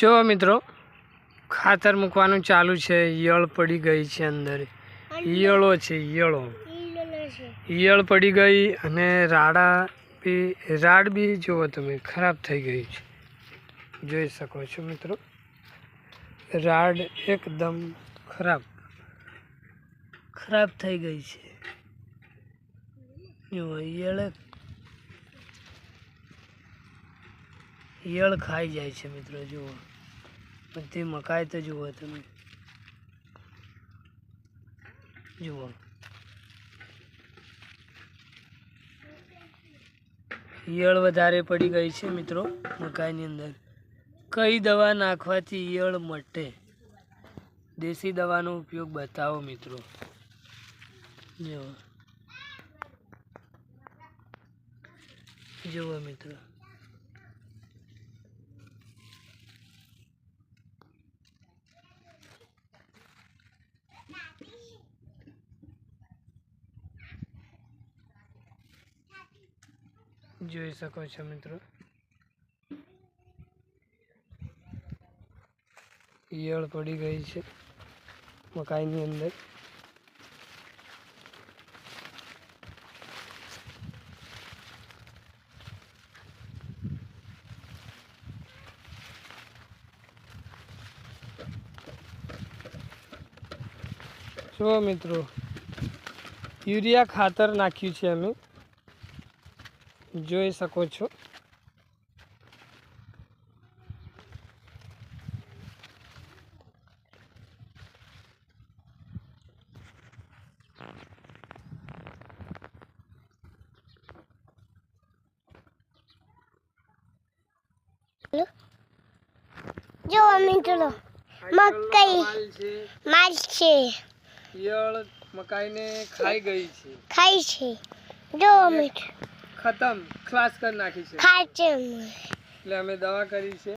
જો મિત્રો, ખાતર મૂકવાનું ચાલુ છે. ઈયળ પડી ગઈ છે અંદર. ઈયળો છે, ઈયળો. ઈયળ પડી ગઈ અને રાડા બી, રાડ બી જુઓ તમે, ખરાબ થઈ ગઈ છે. જોઈ શકો છો મિત્રો. રાડ એકદમ ખરાબ ખરાબ થઈ ગઈ છે. જુઓ, ઈયળ ઈયળ ખાઈ જાય છે મિત્રો, જુઓ. બધી મકાઈ તો જુઓ તમે. જુઓ. ઈયળ વધારે પડી ગઈ છે મિત્રો મકાઈની અંદર. કઈ દવા નાખવાથી ઈયળ મટે? દેશી દવાનો ઉપયોગ બતાવો મિત્રો. જુઓ. જુઓ મિત્રો. જોઈ શકો છો મિત્રો. ઈયળ પડી ગઈ છે મકાઈની અંદર. જુઓ મિત્રો, યુરિયા ખાતર નાખ્યું છે અમે. જોઈ શકો છો. જો મિત્રો મકાઈ. માર છે. ઈયળ મકાઈને ખાઈ ગઈ છે. ખાઈ છે. જો મિત્રો ખતમ. ખાસ કરી નાખી છે. એટલે અમે દવા કરી છે.